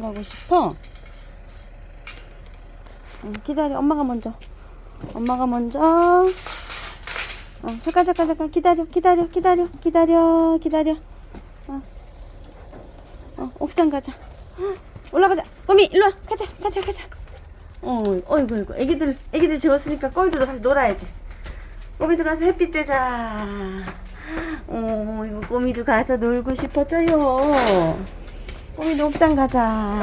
가고 싶어? 응, 기다려. 엄마가 먼저. 엄마가 먼저. 어, 잠깐, 잠깐, 잠깐. 기다려, 기다려, 기다려, 기다려, 기다려. 어, 어 옥상 가자. 헉, 올라가자. 꼬미, 일로 와. 가자, 가자, 가자. 어, 어이구, 어이구. 애기들, 애기들 재웠으니까 꼬미도 가서 놀아야지. 꼬미도 가서 햇빛 쬐자. 어, 이거 꼬미도 가서 놀고 싶었어요. 꼬미도 옥상 가자.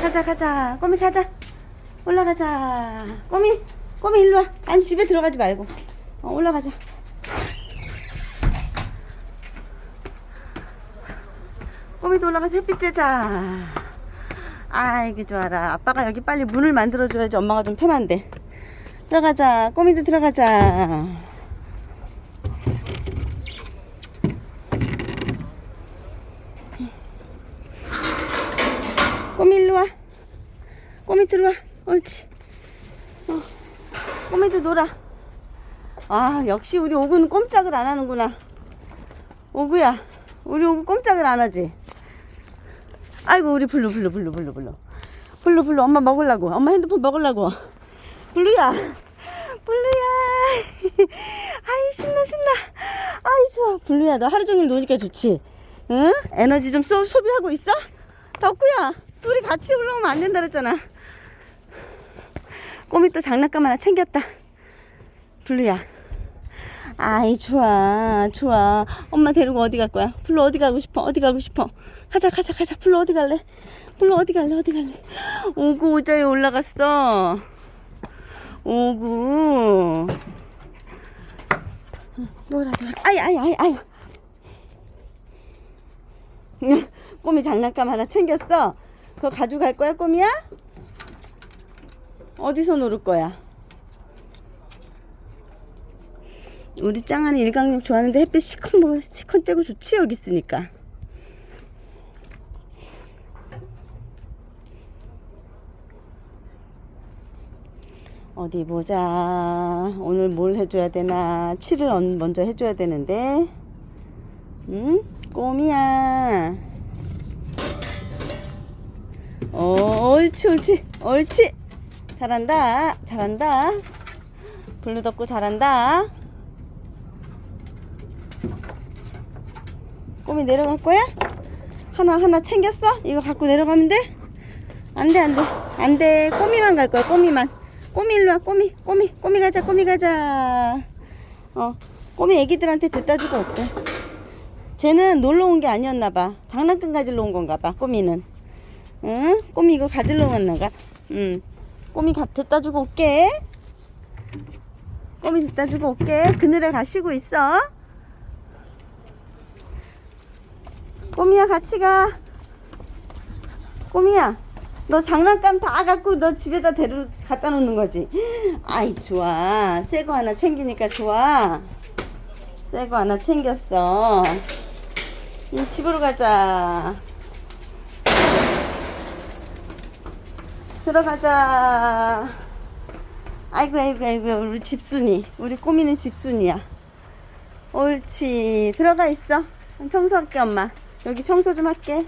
가자, 가자. 꼬미 가자. 올라가자. 꼬미, 꼬미 일로 와. 아니, 집에 들어가지 말고. 어, 올라가자. 꼬미도 올라가서 햇빛 쬐자. 아이고, 좋아라. 아빠가 여기 빨리 문을 만들어줘야지 엄마가 좀 편한데. 들어가자. 꼬미도 들어가자. 꼬미 일로 와. 꼬미 들어와. 옳지. 어. 꼬미도 놀아. 아, 역시 우리 오구는 꼼짝을 안 하는구나. 오구야. 우리 오구 꼼짝을 안 하지. 아이고, 우리 블루, 블루, 블루, 블루, 블루. 블루, 블루, 엄마 먹으려고. 엄마 핸드폰 먹으려고. 블루야. 블루야. 아이, 신나, 신나. 아이, 좋아. 블루야, 너 하루 종일 노니까 좋지? 응? 에너지 좀 소, 소비하고 있어? 덕구야, 둘이 같이 올라오면 안 된다 그랬잖아. 꼬미 또 장난감 하나 챙겼다. 블루야. 아이, 좋아, 좋아. 엄마 데리고 어디 갈 거야? 블루 어디 가고 싶어? 어디 가고 싶어? 가자, 가자, 가자. 블루 어디 갈래? 블루 어디 갈래? 어디 갈래? 오구 오자에 올라갔어. 오구. 놀아. 아이, 아이, 아이, 아이. 꼬미 장난감 하나 챙겼어. 그거 가져갈 거야, 꼬미야? 어디서 놀을 거야? 우리 짱아는 일광욕 좋아하는데 햇빛 시커 뭐 시커 쬐고 좋지 여기 있으니까. 어디 보자. 오늘 뭘 해줘야 되나? 칠을 언- 먼저 해줘야 되는데. 응? 꼬미야. 어, 옳지, 옳지, 옳지. 잘한다, 잘한다. 블루 덮고 잘한다. 꼬미 내려갈 거야? 하나, 하나 챙겼어? 이거 갖고 내려가면 돼? 안 돼, 안 돼. 안 돼. 꼬미만 갈 거야, 꼬미만. 꼬미 일로 와, 꼬미. 꼬미, 꼬미 가자, 꼬미 가자. 어, 꼬미 애기들한테 듣다 주고 없대. 쟤는 놀러 온 게 아니었나 봐. 장난감 가지러 온 건가 봐. 꼬미는. 응? 꼬미 이거 가지러 왔나 봐. 응. 꼬미 가, 됐다 주고 올게. 꼬미 됐다 주고 올게. 그늘에 가시고 있어. 꼬미야 같이 가. 꼬미야. 너 장난감 다 갖고 너 집에다 데려 갖다 놓는 거지. 아이 좋아. 새 거 하나 챙기니까 좋아. 새 거 하나 챙겼어. 응, 집으로 가자. 들어가자. 아이고, 아이고, 아이고, 우리 집순이. 우리 꼬미는 집순이야. 옳지. 들어가 있어. 청소할게, 엄마. 여기 청소 좀 할게.